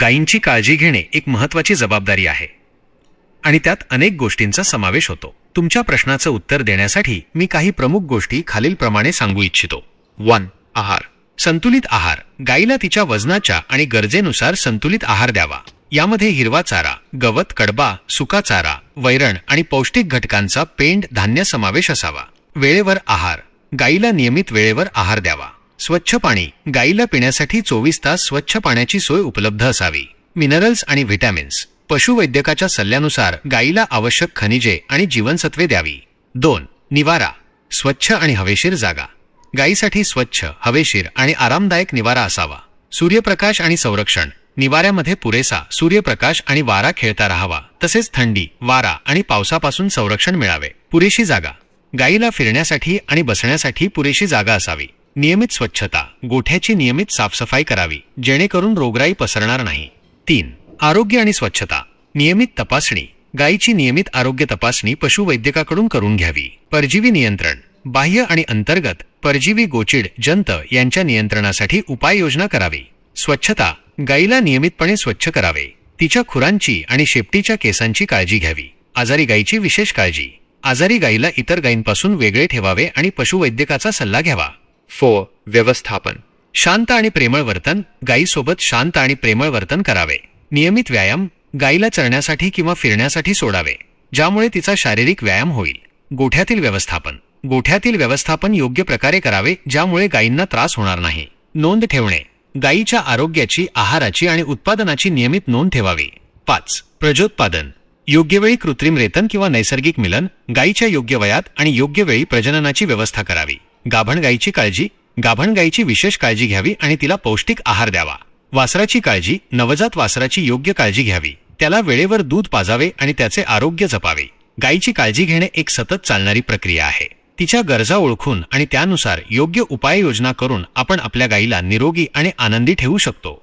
गायींची काळजी घेणे एक महत्वाची जबाबदारी आहे. आणि त्यात अनेक गोष्टींचा समावेश होतो. तुमच्या प्रश्नाचं उत्तर देण्यासाठी मी काही प्रमुख गोष्टी खालीलप्रमाणे सांगू इच्छितो. वन आहार. संतुलित आहार. गायीला तिच्या वजनाच्या आणि गरजेनुसार संतुलित आहार द्यावा. यामध्ये हिरवा चारा गवत कडबा सुका चारा वैरण आणि पौष्टिक घटकांचा पेंड धान्य समावेश असावा. वेळेवर आहार. गायीला नियमित वेळेवर आहार द्यावा. स्वच्छ पाणी. गाईला पिण्यासाठी चोवीस तास स्वच्छ पाण्याची सोय उपलब्ध असावी. मिनरल्स आणि व्हिटॅमिन्स. पशुवैद्यकाच्या सल्ल्यानुसार गाईला आवश्यक खनिजे आणि जीवनसत्वे द्यावी. दोन निवारा. स्वच्छ आणि हवेशीर जागा. गायीसाठी स्वच्छ हवेशीर आणि आरामदायक निवारा असावा. सूर्यप्रकाश आणि संरक्षण. निवाऱ्यामध्ये पुरेसा सूर्यप्रकाश आणि वारा खेळता राहावा. तसेच थंडी वारा आणि पावसापासून संरक्षण मिळावे. पुरेशी जागा. गायीला फिरण्यासाठी आणि बसण्यासाठी पुरेशी जागा असावी. नियमित स्वच्छता गोठ्याची नियमित साफसफाई करावी जेणेकरून रोगराई पसरणार नाही. तीन आरोग्य आणि स्वच्छता. नियमित तपासणी गायीची नियमित आरोग्य तपासणी पशुवैद्यकाकडून करून घ्यावी. परजीवी नियंत्रण. बाह्य आणि अंतर्गत परजीवी गोचिड जंत यांच्या नियंत्रणासाठी उपाययोजना करावी. स्वच्छता. गायीला नियमितपणे स्वच्छ करावे. तिच्या खुरांची आणि शेपटीच्या केसांची काळजी घ्यावी. आजारी गायीची विशेष काळजी. आजारी गायीला इतर गायींपासून वेगळे ठेवावे आणि पशुवैद्यकाचा सल्ला घ्यावा. फोर व्यवस्थापन. शांत आणि प्रेमळ वर्तन गायीसोबत शांत आणि प्रेमळ वर्तन करावे. नियमित व्यायाम गायीला चरण्यासाठी किंवा फिरण्यासाठी सोडावे ज्यामुळे तिचा शारीरिक व्यायाम होईल. गोठ्यातील व्यवस्थापन. गोठ्यातील व्यवस्थापन योग्य प्रकारे करावे ज्यामुळे गायींना त्रास होणार नाही. नोंद ठेवणे. गायीच्या आरोग्याची आहाराची आणि उत्पादनाची नियमित नोंद ठेवावी. पाच प्रजोत्पादन. योग्य वेळी कृत्रिम रेतन किंवा नैसर्गिक मिलन गायीच्या योग्य वयात आणि योग्य वेळी प्रजननाची व्यवस्था करावी. गाभणगाईची काळजी गाभणगाईची विशेष काळजी घ्यावी आणि तिला पौष्टिक आहार द्यावा. वासराची काळजी नवजात वासराची योग्य काळजी घ्यावी. त्याला वेळेवर दूध पाजावे आणि त्याचे आरोग्य जपावे. गायीची काळजी घेणे एक सतत चालणारी प्रक्रिया आहे. तिच्या गरजा ओळखून आणि त्यानुसार योग्य उपाययोजना करून आपण आपल्या गायीला निरोगी आणि आनंदी ठेवू शकतो.